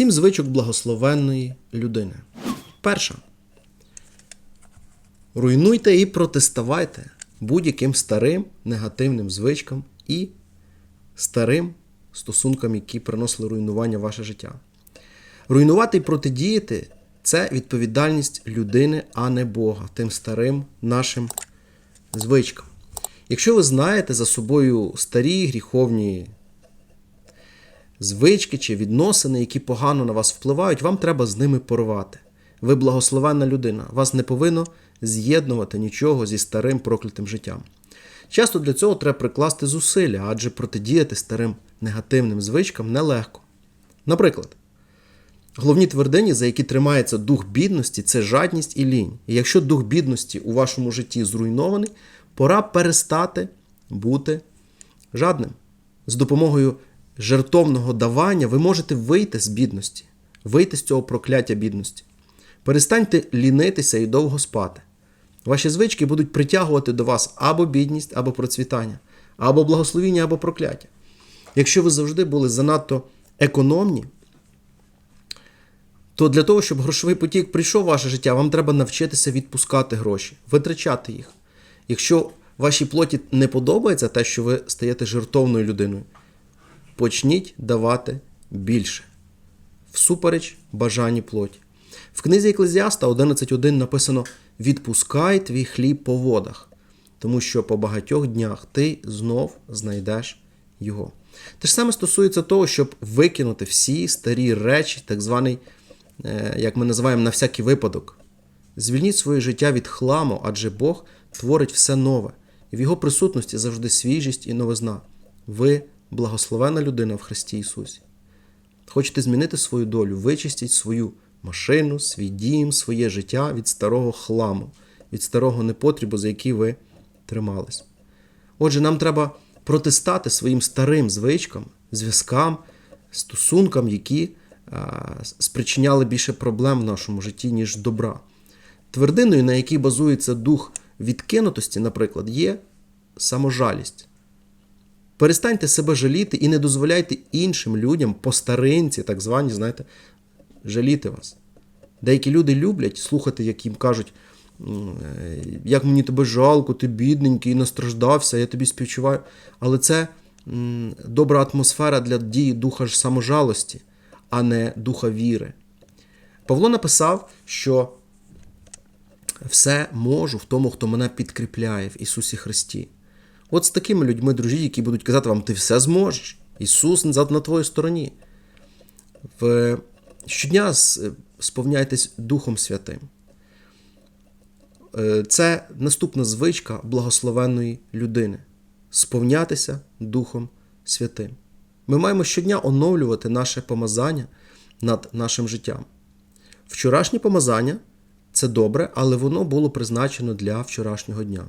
Сім звичок благословенної людини. Перша. Руйнуйте і протиставайте будь-яким старим негативним звичкам і старим стосункам, які приносили руйнування в ваше життя. Руйнувати і протидіяти це відповідальність людини, а не Бога, тим старим нашим звичкам. Якщо ви знаєте за собою старі гріховні звички чи відносини, які погано на вас впливають, вам треба з ними порвати. Ви благословенна людина, вас не повинно з'єднувати нічого зі старим проклятим життям. Часто для цього треба прикласти зусилля, адже протидіяти старим негативним звичкам нелегко. Наприклад, головні твердині, за які тримається дух бідності, це жадність і лінь. І якщо дух бідності у вашому житті зруйнований, пора перестати бути жадним. З допомогою жертовного давання ви можете вийти з бідності, вийти з цього прокляття бідності. Перестаньте лінитися і довго спати. Ваші звички будуть притягувати до вас або бідність, або процвітання, або благословіння, або прокляття. Якщо ви завжди були занадто економні, то для того, щоб грошовий потік прийшов в ваше життя, вам треба навчитися відпускати гроші, витрачати їх. Якщо вашій плоті не подобається те, що ви стаєте жертовною людиною, почніть давати більше, всупереч бажанні плоті. В книзі Еклезіаста 11.1 написано: Відпускай твій хліб по водах, тому що по багатьох днях ти знов знайдеш його. Те ж саме стосується того, щоб викинути всі старі речі, так званий, е, як ми називаємо, на всякий випадок. Звільніть своє життя від хламу, адже Бог творить все нове, і в Його присутності завжди свіжість і новизна. Ви благословена людина в Христі Ісусі. Хочете змінити свою долю, вичистіть свою машину, свій дім, своє життя від старого хламу, від старого непотрібу, за який ви тримались. Отже, нам треба протистати своїм старим звичкам, зв'язкам, стосункам, які а, спричиняли більше проблем в нашому житті, ніж добра. Твердиною, на якій базується дух відкинутості, наприклад, є саможалість. Перестаньте себе жаліти і не дозволяйте іншим людям по старинці, так звані, знаєте, жаліти вас. Деякі люди люблять слухати, як їм кажуть, як мені тебе жалко, ти бідненький, настраждався, я тобі співчуваю. Але це добра атмосфера для дії духа ж саможалості, а не духа віри. Павло написав, що все можу в тому, хто мене підкріпляє в Ісусі Христі. От з такими людьми, друзі, які будуть казати вам, ти все зможеш. Ісус на твоїй стороні. В... Щодня сповняйтесь Духом Святим. Це наступна звичка благословенної людини сповнятися Духом Святим. Ми маємо щодня оновлювати наше помазання над нашим життям. Вчорашнє помазання це добре, але воно було призначено для вчорашнього дня.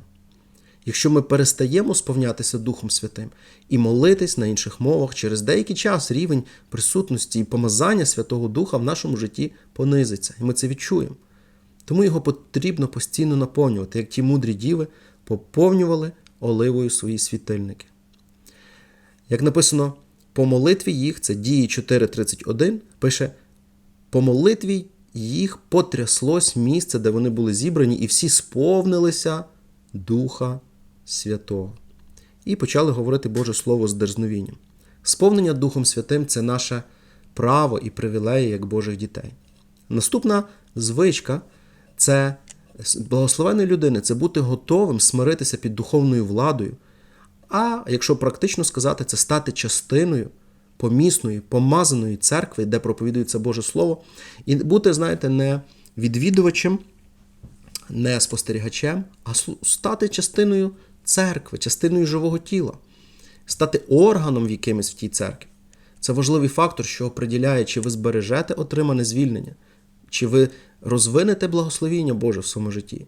Якщо ми перестаємо сповнятися Духом Святим і молитись на інших мовах, через деякий час рівень присутності і помазання Святого Духа в нашому житті понизиться, і ми це відчуємо. Тому його потрібно постійно наповнювати, як ті мудрі діви поповнювали оливою свої світильники. Як написано, по молитві їх, це дії 4.31, пише: по молитві їх потряслось місце, де вони були зібрані, і всі сповнилися Духа Святого. І почали говорити Боже Слово з дерзновінням. Сповнення Духом Святим це наше право і привілеї як Божих дітей. Наступна звичка це благословеної людини це бути готовим смиритися під духовною владою. А якщо практично сказати, це стати частиною помісної, помазаної церкви, де проповідується Боже Слово, і бути, знаєте, не відвідувачем, не спостерігачем, а стати частиною церкви, частиною живого тіла, стати органом в якимось в тій церкві. Це важливий фактор, що оприділяє, чи ви збережете отримане звільнення, чи ви розвинете благословіння Боже в своєму житті.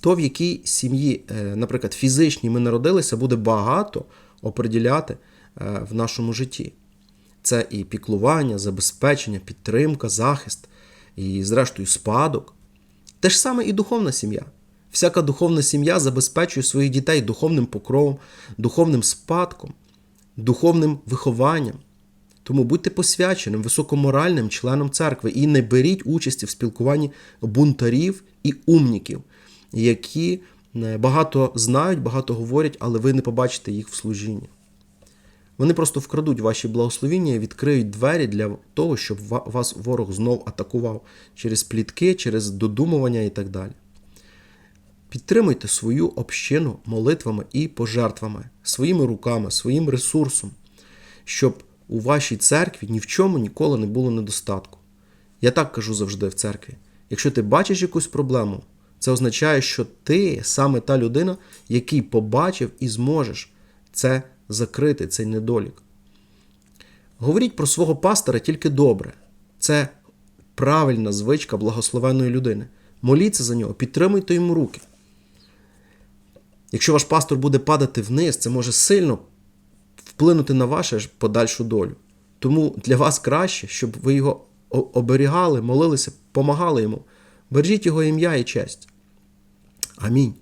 То, в якій сім'ї, наприклад, фізичній ми народилися, буде багато оприділяти в нашому житті. Це і піклування, забезпечення, підтримка, захист, і, зрештою, спадок. Те ж саме і духовна сім'я. Всяка духовна сім'я забезпечує своїх дітей духовним покровом, духовним спадком, духовним вихованням. Тому будьте посвяченим, високоморальним членом церкви і не беріть участі в спілкуванні бунтарів і умніків, які е, багато знають, багато говорять, але ви не побачите їх в служінні. Вони просто вкрадуть ваші благословіння і відкриють двері для того, щоб вас ворог знов атакував через плітки, через додумування і так далі. Підтримуйте свою общину молитвами і пожертвами, своїми руками, своїм ресурсом, щоб у вашій церкві ні в чому ніколи не було недостатку. Я так кажу завжди в церкві. Якщо ти бачиш якусь проблему, це означає, що ти саме та людина, який побачив і зможеш це закрити, цей недолік. Говоріть про свого пастора тільки добре. Це правильна звичка благословенної людини. Моліться за нього, підтримуйте йому руки. Якщо ваш пастор буде падати вниз, це може сильно вплинути на вашу подальшу долю. Тому для вас краще, щоб ви його оберігали, молилися, помагали йому. Бережіть його ім'я і честь. Амінь.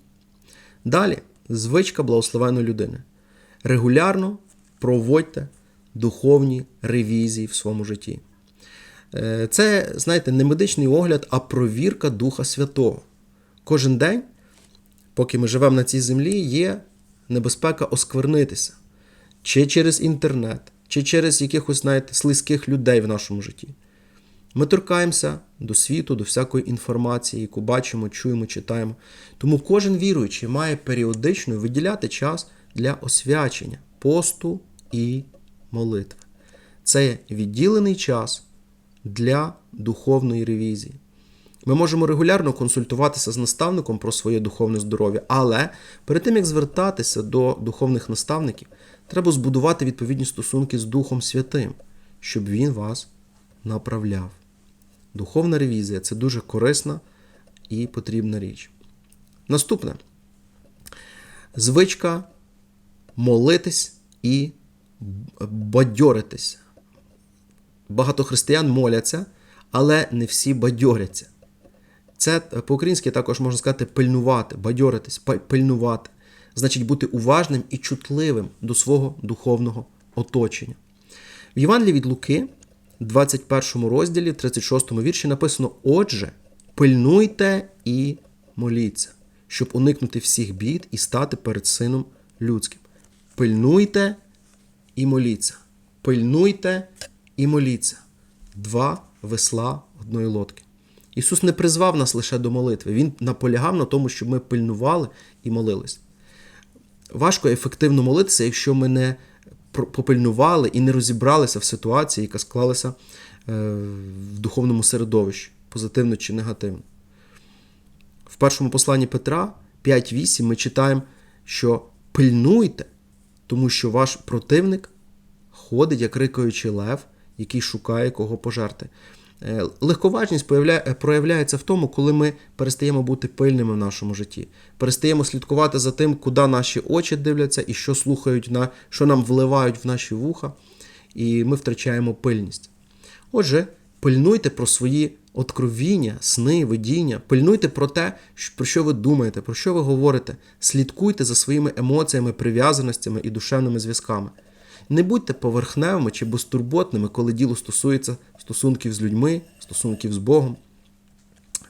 Далі звичка благословеної людини. Регулярно проводьте духовні ревізії в своєму житті. Е, Це, знаєте, не медичний огляд, а провірка Духа Святого. Кожен день, поки ми живемо на цій землі, є небезпека осквернитися. Чи через інтернет, чи через якихось, знаєте, слизьких людей в нашому житті. Ми торкаємося до світу, до всякої інформації, яку бачимо, чуємо, читаємо. Тому кожен віруючий має періодично виділяти час для освячення, посту і молитви. Це відділений час для духовної ревізії. Ми можемо регулярно консультуватися з наставником про своє духовне здоров'я, але перед тим як звертатися до духовних наставників, треба збудувати відповідні стосунки з Духом Святим, щоб він вас направляв. Духовна ревізія це дуже корисна і потрібна річ. Наступне звичка молитись і бадьоритись. Багато християн моляться, але не всі бадьоряться. Це по-українськи також можна сказати пильнувати, бадьоритись, пильнувати. Значить бути уважним і чутливим до свого духовного оточення. В Євангелії від Луки, 21 розділі, 36 вірші написано: Отже, пильнуйте і моліться, щоб уникнути всіх бід і стати перед Сином Людським. Пильнуйте і моліться. Пильнуйте і моліться. Два весла одної лодки. Ісус не призвав нас лише до молитви. Він наполягав на тому, щоб ми пильнували і молились. Важко ефективно молитися, якщо ми не попильнували і не розібралися в ситуації, яка склалася е, в духовному середовищі, позитивно чи негативно. В першому посланні Петра 5.8 ми читаємо, що пильнуйте, тому що ваш противник ходить, як рикаючий лев, який шукає кого пожерти. Е, Легковажність е, проявляється в тому, коли ми перестаємо бути пильними в нашому житті, перестаємо слідкувати за тим, куди наші очі дивляться і що слухають, на, що нам вливають в наші вуха, і ми втрачаємо пильність. Отже, пильнуйте про свої откровіння, сни, видіння, пильнуйте про те, про що ви думаєте, про що ви говорите, слідкуйте за своїми емоціями, прив'язаностями і душевними зв'язками. Не будьте поверхневими чи безтурботними, коли діло стосується стосунків з людьми, стосунків з Богом.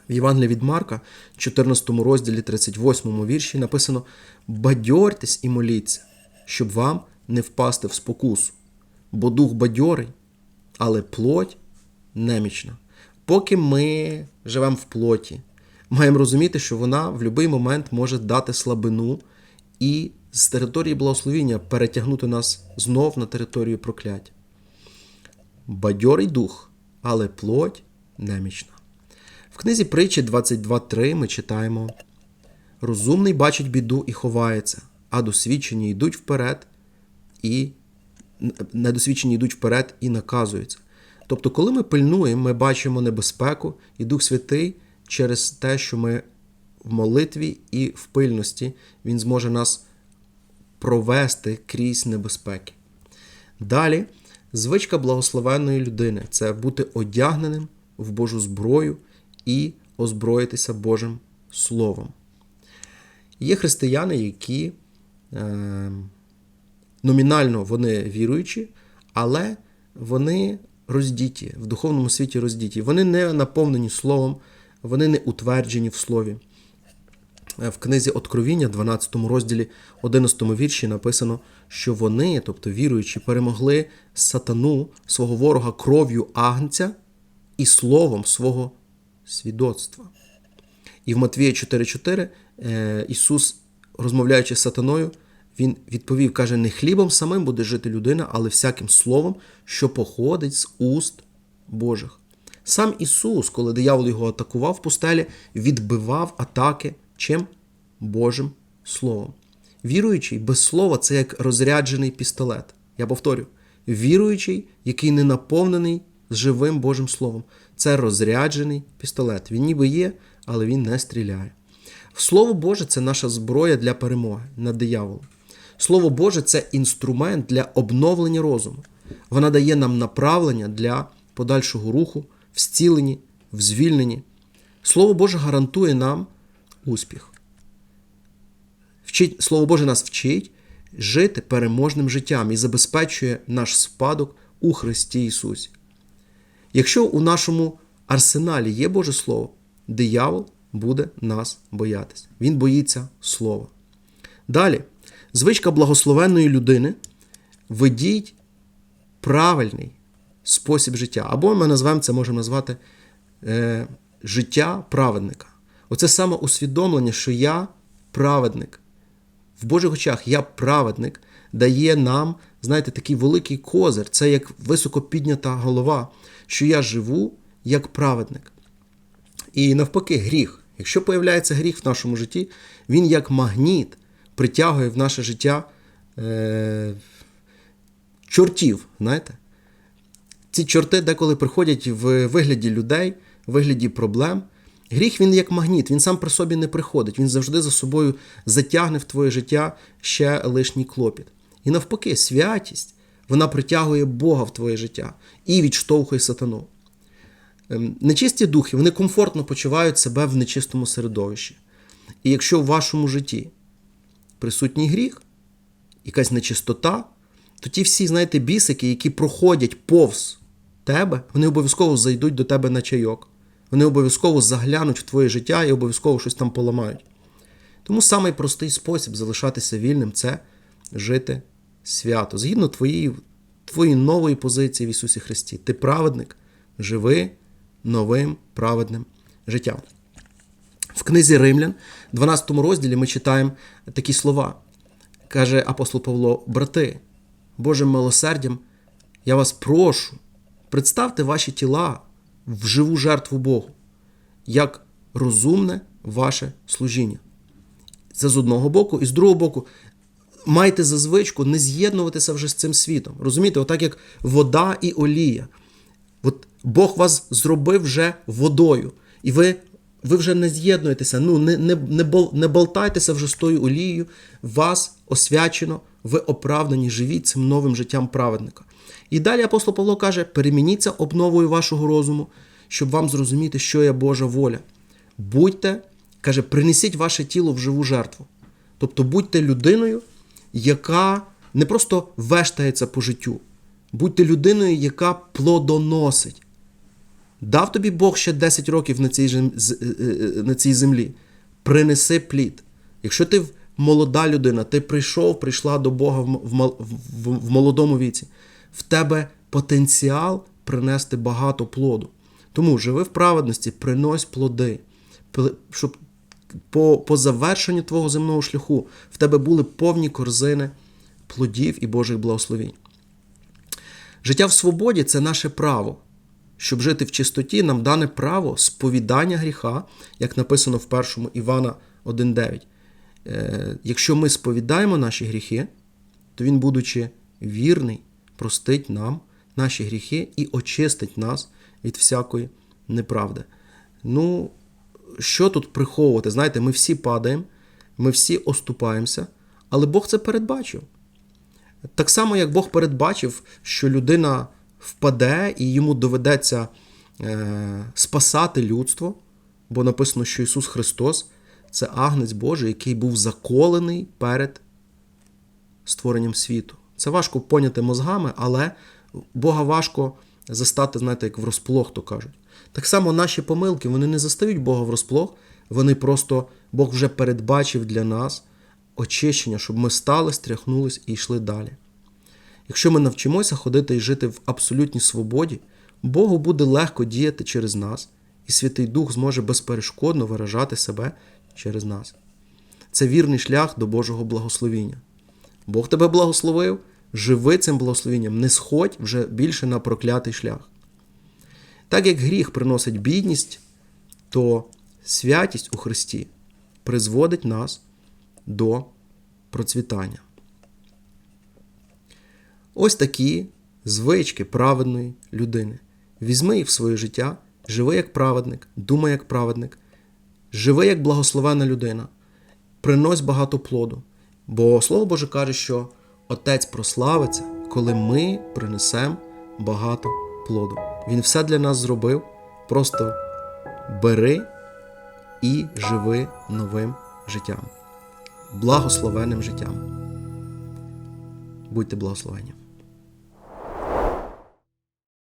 В Євангелії від Марка, 14 розділі 38 вірші написано: Бадьортесь і моліться, щоб вам не впасти в спокусу, бо дух бадьорий, але плоть немічна. Поки ми живемо в плоті, маємо розуміти, що вона в будь-який момент може дати слабину і з території благословіння перетягнути нас знов на територію прокляття. Бадьорий дух, але плоть немічна. В книзі притчі 22.3 ми читаємо: Розумний бачить біду і ховається, а досвідчені йдуть вперед і недосвідчені йдуть вперед і наказуються. Тобто, коли ми пильнуємо, ми бачимо небезпеку, і Дух Святий через те, що ми в молитві і в пильності, Він зможе нас провести крізь небезпеки. Далі, звичка благословенної людини це бути одягненим в Божу зброю і озброїтися Божим Словом. Є християни, які е, номінально вони віруючі, але вони роздіті, в духовному світі роздіті. Вони не наповнені словом, вони не утверджені в слові. Е, В книзі Откровіння, 12 розділі, 11 вірші написано, що вони, тобто віруючі, перемогли сатану, свого ворога кров'ю агнця і словом свого свідоцтва. І в Матвія 4,4 е, Ісус, розмовляючи з сатаною, Він відповів, каже, не хлібом самим буде жити людина, але всяким словом, що походить з уст Божих. Сам Ісус, коли диявол його атакував в пустелі, відбивав атаки чим? Божим Словом. Віруючий без слова це як розряджений пістолет. Я повторю, віруючий, який не наповнений живим Божим Словом, це розряджений пістолет. Він ніби є, але він не стріляє. Слово Боже це наша зброя для перемоги над дияволом. Слово Боже це інструмент для обновлення розуму. Вона дає нам направлення для подальшого руху, в зціленні, в звільненні. Слово Боже гарантує нам успіх. Вчить, Слово Боже нас вчить жити переможним життям і забезпечує наш спадок у Христі Ісусі. Якщо у нашому арсеналі є Боже Слово, диявол буде нас боятися. Він боїться Слова. Далі, звичка благословенної людини ведіть правильний спосіб життя. Або ми назвемо це, можемо назвати е, життя праведника. Оце саме усвідомлення, що я праведник. В Божих очах я праведник, дає нам, знаєте, такий великий козир. Це як високо піднята голова, що я живу як праведник. І навпаки, гріх. Якщо появляється гріх в нашому житті, він як магніт притягує в наше життя е, чортів. знаєте. Ці чорти деколи приходять в вигляді людей, в вигляді проблем. Гріх він як магніт, він сам при собі не приходить, він завжди за собою затягне в твоє життя ще лишній клопіт. І навпаки, святість вона притягує Бога в твоє життя і відштовхує сатану. Ем, Нечисті духи вони комфортно почувають себе в нечистому середовищі. І якщо в вашому житті присутній гріх, якась нечистота, то ті всі, знаєте, бісики, які проходять повз тебе, вони обов'язково зайдуть до тебе на чайок. Вони обов'язково заглянуть в твоє життя і обов'язково щось там поламають. Тому самий простий спосіб залишатися вільним це жити свято. Згідно твоєї, твоєї нової позиції в Ісусі Христі. Ти праведник, живи новим праведним життям. В книзі Римлян, 12 розділі, ми читаємо такі слова. Каже апостол Павло: Брати, Божим милосердям, я вас прошу, представте ваші тіла в живу жертву Богу, як розумне ваше служіння. Це з одного боку, і з другого боку, майте за звичку не з'єднуватися вже з цим світом. Розумієте, отак як вода і олія. От Бог вас зробив вже водою, і ви ви вже не з'єднуєтеся, ну не не, не, бол, не болтайтеся вже з тою олією, вас освячено, ви оправдані, живіть цим новим життям праведника. І далі апостол Павло каже: перемініться обновою вашого розуму, щоб вам зрозуміти, що є Божа воля. Будьте, каже, принесіть ваше тіло в живу жертву. Тобто будьте людиною, яка не просто вештається по життю, будьте людиною, яка плодоносить. Дав тобі Бог ще 10 років на цій, на цій землі. Принеси плід. Якщо ти молода людина, ти прийшов, прийшла до Бога в молодому віці, в тебе потенціал принести багато плоду. Тому живи в праведності, принось плоди, щоб по, по завершенню твого земного шляху в тебе були повні корзини плодів і Божих благословінь. Життя в свободі це наше право. Щоб жити в чистоті, нам дане право сповідання гріха, як написано в 1 Івана 1,9. Якщо ми сповідаємо наші гріхи, то він, будучи вірний, простить нам наші гріхи і очистить нас від всякої неправди. Ну, що тут приховувати? Знаєте, ми всі падаємо, ми всі оступаємося, але Бог це передбачив. Так само, як Бог передбачив, що людина впаде і йому доведеться е, спасати людство, бо написано, що Ісус Христос це агнець Божий, який був заколений перед створенням світу. Це важко поняти мозгами, але Бога важко застати, знаєте, як врозплох, то кажуть. Так само наші помилки вони не застають Бога врозплох, вони просто Бог вже передбачив для нас очищення, щоб ми стали, стряхнулись і йшли далі. Якщо ми навчимося ходити і жити в абсолютній свободі, Богу буде легко діяти через нас, і Святий Дух зможе безперешкодно виражати себе через нас. Це вірний шлях до Божого благословіння. Бог тебе благословив, живи цим благословенням, не сходь вже більше на проклятий шлях. Так як гріх приносить бідність, то святість у Христі призводить нас до процвітання. Ось такі звички праведної людини. Візьми їх в своє життя, живи як праведник, думай як праведник, живи як благословена людина, принось багато плоду. Бо Слово Боже каже, що Отець прославиться, коли ми принесемо багато плоду. Він все для нас зробив. Просто бери і живи новим життям, благословенним життям. Будьте благословені.